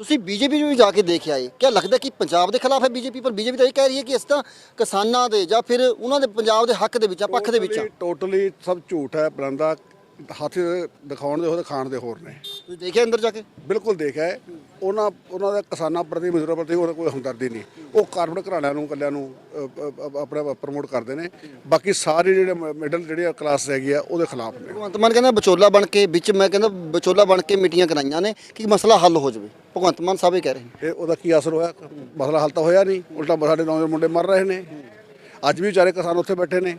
ਤੁਸੀਂ ਬੀਜੇਪੀ ਨੂੰ ਵੀ ਜਾ ਕੇ ਦੇਖ ਆਏ ਕਿਆ ਲੱਗਦਾ ਕਿ ਪੰਜਾਬ ਦੇ ਖਿਲਾਫ ਹੈ ਬੀਜੇਪੀ? ਪਰ ਬੀਜੇਪੀ ਤਾਂ ਇਹ ਕਹਿ ਰਹੀ ਹੈ ਕਿ ਇਸ ਤਾਂ ਕਿਸਾਨਾਂ ਦੇ ਜਾਂ ਫਿਰ ਉਹਨਾਂ ਦੇ ਪੰਜਾਬ ਦੇ ਹੱਕ ਦੇ ਵਿੱਚ ਆ ਪੱਖ ਦੇ ਵਿੱਚ ਆ। ਟੋਟਲੀ ਸਭ ਝੂਠ ਹੈ ਬਰੰਦਾ ਹੱਥ ਦਿਖਾਉਣ ਦੇ ਹੋਰ ਖਾਣ ਦੇ ਹੋਰ ਨੇ। ਤੁਸੀਂ ਦੇਖਿਆ ਅੰਦਰ ਜਾ ਕੇ? ਬਿਲਕੁਲ ਦੇਖਿਆ ਹੈ। ਉਹਨਾਂ ਉਹਨਾਂ ਦਾ ਕਿਸਾਨਾਂ ਪ੍ਰਤੀ ਮਜ਼ਦੂਰਾਂ ਪ੍ਰਤੀ ਉਹਨਾਂ ਕੋਈ ਹਮਦਰਦੀ ਨਹੀਂ। ਉਹ ਕਾਰਪੋਰੇਟ ਘਰਾਣਿਆਂ ਨੂੰ ਕੱਲਿਆਂ ਨੂੰ ਆਪਣਾ ਪ੍ਰਮੋਟ ਕਰਦੇ ਨੇ। ਬਾਕੀ ਸਾਰੇ ਜਿਹੜੇ ਮਿਡਲ ਜਿਹੜੀ ਕਲਾਸ ਹੈਗੀ ਆ ਉਹਦੇ ਖਿਲਾਫ ਨੇ। ਭਗਵੰਤ ਮਾਨ ਕਹਿੰਦਾ ਵਿਚੋਲਾ ਬਣ ਕੇ ਵਿੱਚ ਮੈਂ ਕਹਿੰਦਾ ਵਿਚੋਲਾ ਬਣ ਕੇ ਮੀਟਿੰਗਾਂ ਕਰਾਈਆਂ ਨੇ ਕਿ ਮਸਲਾ ਹੱਲ ਹੋ ਜਾਵੇ। ਭਗਵੰਤ ਮਾਨ ਸਾਹਿਬ ਇਹ ਕਹਿ ਰਹੇ ਨੇ। ਇਹ ਉਹਦਾ ਕੀ ਅਸਰ ਹੋਇਆ? ਮਸਲਾ ਹੱਲ ਤਾਂ ਹੋਇਆ ਨਹੀਂ। ਉਲਟਾ ਸਾਡੇ ਨੌਜਵਾਨ ਮੁੰਡੇ ਮਰ ਰਹੇ ਨੇ। ਅੱਜ ਵੀ ਵਿਚਾਰੇ ਕਿਸਾਨ ਉੱਥੇ ਬੈਠੇ ਨੇ।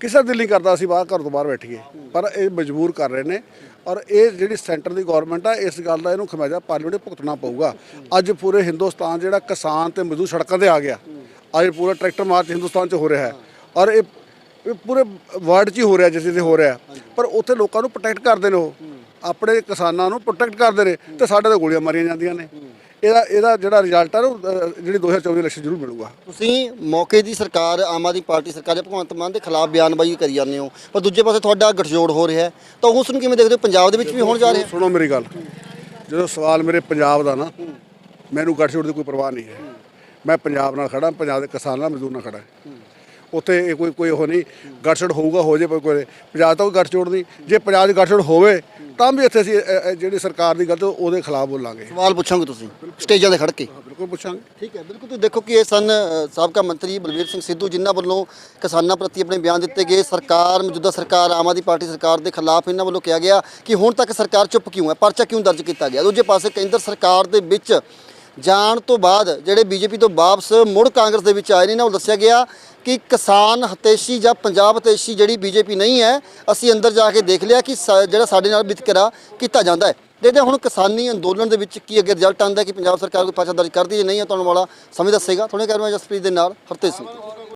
ਕਿਸੇ ਦਿਲ ਨਹੀਂ ਕਰਦਾ ਅਸੀਂ ਬਾਹਰ ਘਰ ਤੋਂ ਬਾਹਰ ਬੈਠੀਏ। ਪਰ ਇਹ ਮਜਬੂਰ ਕਰ ਰਹੇ ਨੇ। ਔਰ ਇਹ ਜਿਹੜੀ ਸੈਂਟਰ ਦੀ ਗਵਰਨਮੈਂਟ ਆ, ਇਸ ਗੱਲ ਦਾ ਇਹਨੂੰ ਖਮਿਆਜਾ ਪਾਰਲੀਮੈਂਟ 'ਚ ਭੁਗਤਣਾ ਪਊਗਾ। ਅੱਜ ਪੂਰੇ ਹਿੰਦੁਸਤਾਨ ਜਿਹੜਾ ਕਿਸਾਨ ਤੇ ਮਜ਼ਦੂਰ ਸੜਕਾਂ ਤੇ ਆ ਗਿਆ। ਅੱਜ ਪੂਰਾ ਟਰੈਕਟਰ ਮਾਰਚ ਹਿੰਦੁਸਤਾਨ 'ਚ ਹੋ ਰਿਹਾ ਹੈ। ਔਰ ਇਹ ਇਹ ਪੂਰੇ ਵਰਲਡ 'ਚ ਹੀ ਹੋ ਰਿਹਾ, ਜਿਸ ਤੇ ਹੋ ਰਿਹਾ ਪਰ ਉੱਥੇ ਲੋਕਾਂ ਨੂੰ ਪ੍ਰੋਟੈਕਟ ਕਰਦੇ ਨੇ ਉਹ। ਆਪਣੇ ਕਿਸਾਨਾਂ ਨੂੰ ਪ੍ਰੋਟੈਕਟ ਕਰਦੇ ਨੇ ਤੇ ਸਾਡੇ ਤੇ ਗੋਲੀਆਂ ਮਾਰੀਆਂ ਜਾਂਦੀਆਂ ਨੇ। ਇਹਦਾ ਇਹਦਾ ਜਿਹੜਾ ਰਿਜ਼ਲਟ ਆ ਨਾ, ਉਹ, ਅ, ਜਿਹੜੀ 2024 ਇਲੈਕਸ਼ਨ ਜ਼ਰੂਰ ਮਿਲੂਗਾ। ਤੁਸੀਂ ਮੌਕੇ ਦੀ ਸਰਕਾਰ ਆਮ ਆਦਮੀ ਪਾਰਟੀ ਸਰਕਾਰ ਦੇ ਭਗਵੰਤ ਮਾਨ ਦੇ ਖਿਲਾਫ ਬਿਆਨਬਾਜ਼ੀ ਕਰੀ ਜਾਂਦੇ ਹੋ। ਪਰ ਦੂਜੇ ਪਾਸੇ ਤੁਹਾਡਾ ਗੱਠਜੋੜ ਹੋ ਰਿਹਾ ਹੈ। ਤਾਂ ਉਸ ਨੂੰ ਕਿਵੇਂ ਦੇਖਦੇ ਹੋ? ਪੰਜਾਬ ਦੇ ਵਿੱਚ ਵੀ ਹੋਣ ਜਾ ਰਿਹਾ ਸੁਣੋ ਮੇਰੀ ਗੱਲ। ਜਦੋਂ ਸਵਾਲ ਮੇਰੇ ਪੰਜਾਬ ਦਾ ਨਾ ਮੈਨੂੰ ਗੱਠਜੋੜ ਦੀ ਕੋਈ ਪਰਵਾਹ ਨਹੀਂ ਹੈ। ਮੈਂ ਪੰਜਾਬ ਨਾਲ ਖੜਾ ਪੰਜਾਬ ਦੇ ਕਿਸਾਨ ਨਾਲ ਮਜ਼ਦੂਰ ਨਾਲ ਖੜਾ ਉੱਥੇ ਇਹ ਕੋਈ ਕੋਈ ਉਹ ਨਹੀਂ। ਗੱਠਜੋੜ ਹੋਊਗਾ ਹੋ ਜੇ ਕੋਈ ਕੋਈ। ਪੰਜਾਬ ਤਾਂ ਕੋਈ ਗੱਠਜੋੜ ਨਹੀਂ। ਜੇ ਪੰਜਾਬ 'ਚ ਗੱਠਜੋੜ ਹੋਵੇ ਤਾਂ ਵੀ ਇੱਥੇ ਅਸੀਂ ਅ, ਅ, ਜਿਹੜੀ ਸਰਕਾਰ ਦੀ ਗੱਲ ਉਹਦੇ ਖਿਲਾਫ ਬੋਲਾਂਗੇ। ਸਵਾਲ ਪੁੱਛਾਂਗੇ ਤੁਸੀਂ ਸਟੇਜਾਂ ਤੇ ਖੜ ਕੇ। ਬਿਲਕੁਲ ਪੁੱਛਾਂਗੇ। ਠੀਕ ਹੈ ਬਿਲਕੁਲ ਤੁਸੀਂ ਦੇਖੋ ਕਿ ਇਹ ਸਨ ਅ, ਸਾਬਕਾ ਮੰਤਰੀ ਬਲਵੀਰ ਸਿੰਘ ਸਿੱਧੂ ਜਿਨ੍ਹਾਂ ਵੱਲੋਂ ਕਿਸਾਨਾਂ ਪ੍ਰਤੀ ਆਪਣੇ ਬਿਆਨ ਦਿੱਤੇ ਗਏ। ਸਰਕਾਰ ਮੌਜੂਦਾ ਸਰਕਾਰ ਆਮ ਆਦਮੀ ਪਾਰਟੀ ਸਰਕਾਰ ਦੇ ਖਿਲਾਫ ਇਹਨਾਂ ਵੱਲੋਂ ਕਿਹਾ ਗਿਆ ਕਿ ਹੁਣ ਤੱਕ ਸਰਕਾਰ ਚੁੱਪ ਕਿਉਂ ਹੈ? ਪਰਚਾ ਕਿਉਂ ਦਰਜ ਕੀਤਾ ਗਿਆ? ਦੂਜੇ ਪਾਸੇ ਕੇਂਦਰ ਸਰਕਾਰ ਦੇ ਵਿੱਚ ਜਾਣ ਤੋਂ ਬਾਅਦ ਜਿਹੜੇ ਬੀਜੇਪੀ ਤੋਂ ਵਾਪਸ ਮੁੜ ਕਾਂਗਰਸ ਦੇ ਵਿੱਚ ਆਏ ਨੇ, ਇਹਨਾਂ ਨੂੰ ਦੱਸਿਆ ਗਿਆ ਕਿ ਕਿਸਾਨ ਹਤੇਸ਼ੀ ਜਾਂ ਪੰਜਾਬ ਹਤੇਸ਼ੀ ਜਿਹੜੀ ਬੀਜੇਪੀ ਨਹੀਂ ਹੈ, ਅਸੀਂ ਅੰਦਰ ਜਾ ਕੇ ਦੇਖ ਲਿਆ ਕਿ ਸਾ- ਜਿਹੜਾ ਸਾਡੇ ਨਾਲ ਵਿਤਕਰਾ ਕੀਤਾ ਜਾਂਦਾ ਹੈ। ਦੇਖਦੇ ਹਾਂ ਹੁਣ ਕਿਸਾਨੀ ਅੰਦੋਲਨ ਦੇ ਵਿੱਚ ਕੀ ਅੱਗੇ ਰਿਜ਼ਲਟ ਆਉਂਦਾ ਕਿ ਪੰਜਾਬ ਸਰਕਾਰ ਕੋਈ ਪਰਚਾ ਦਰਜ ਕਰਦੀ ਹੈ ਜਾਂ ਨਹੀਂ ਹੈ ਤੁਹਾਨੂੰ ਵਾਲਾ ਸਮੇਂ ਦੱਸੇਗਾ। ਤੁਹਾਨੂੰ ਕਹਿ ਰਿਹਾ ਜਸਪ੍ਰੀਤ ਦੇ ਨਾਲ ਹਰਤੇਜ ਸਿੰਘ।